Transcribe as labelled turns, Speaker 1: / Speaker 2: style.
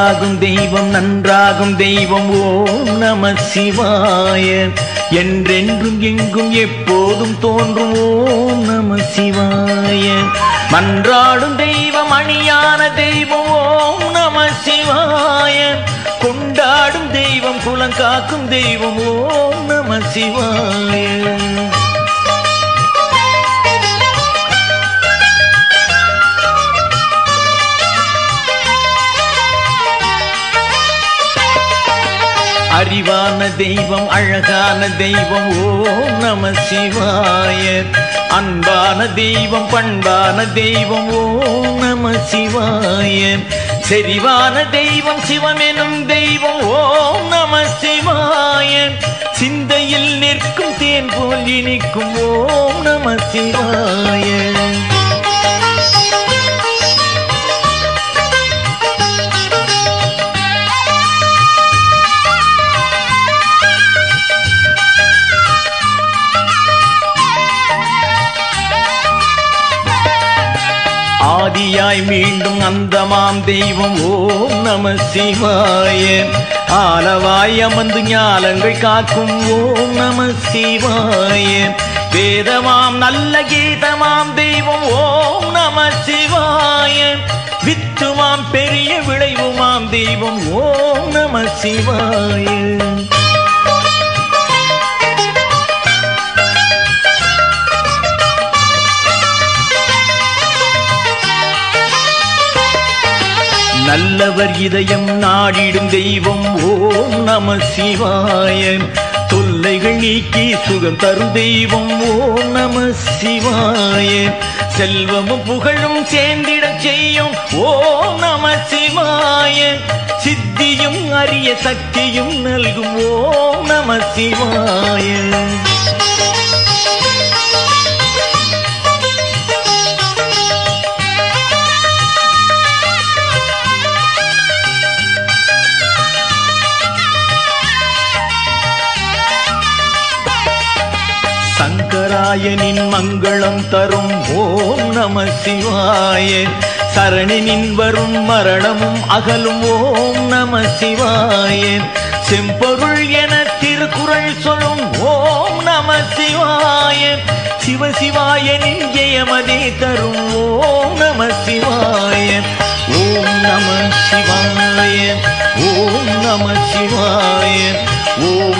Speaker 1: நன்றாகும் தெய்வம் நன்றாகும் தெய்வம் ஓம் நம சிவாய. என்றென்றும் எங்கும் எப்போதும் தோன்றும் ஓம் நம சிவாய. மன்றாடும் தெய்வம் அணியான தெய்வம் ஓம் நம சிவாய. கொண்டாடும் தெய்வம் குலங்காக்கும் தெய்வம் ஓம் நம சிவாய. அறிவான தெய்வம் அழகான தெய்வம் ஓம் நம சிவாய. அன்பான தெய்வம் பண்பான தெய்வம் ஓம் நம சிவாய. செறிவான தெய்வம் சிவம் எனும் தெய்வம் ஓம் நம சிவாய. சிந்தையில் நிற்கும் தேன் போல் இனிக்கும் ஓம் நம சிவாய. ஆதியாய் மீண்டும் அந்தமாம் தெய்வம். ஓம் நம சிவாய. ஆலவாய் அமர்ந்து ஞாலங்கள் காக்கும். ஓம் நம சிவாய. வேதமாம் நல்ல கீதமாம் தெய்வம். ஓம் நம சிவாய. வித்துமாம் பெரிய விளைவுமாம் தெய்வம். ஓம் நம சிவாய. நல்லவர் இதயம் நாடிடும் தெய்வம். ஓம் நம சிவாய. தொல்லைகள் நீக்கி சுகம் தரும் தெய்வம். ஓம் நம சிவாய. செல்வமும் புகழும் சேர்ந்திடச் செய்யும். ஓம் நம சிவாய. சித்தியும் அரிய சக்தியும் நல்கும். ஓம் நம சிவாய. சங்கராயனின் மங்களம் தரும். ஓம் நம சிவாய. சரணினின் வரும் மரணமும் அகலும். ஓம் நம சிவாய. செம்பொருள் என திருக்குறள் சொல்லும். ஓம் நம சிவாய. சிவசிவாயனின் ஜெயமதே தரும். ஓம் நம சிவாய. ஓம் நம சிவாய. ஓம் நம சிவாய. ஓம்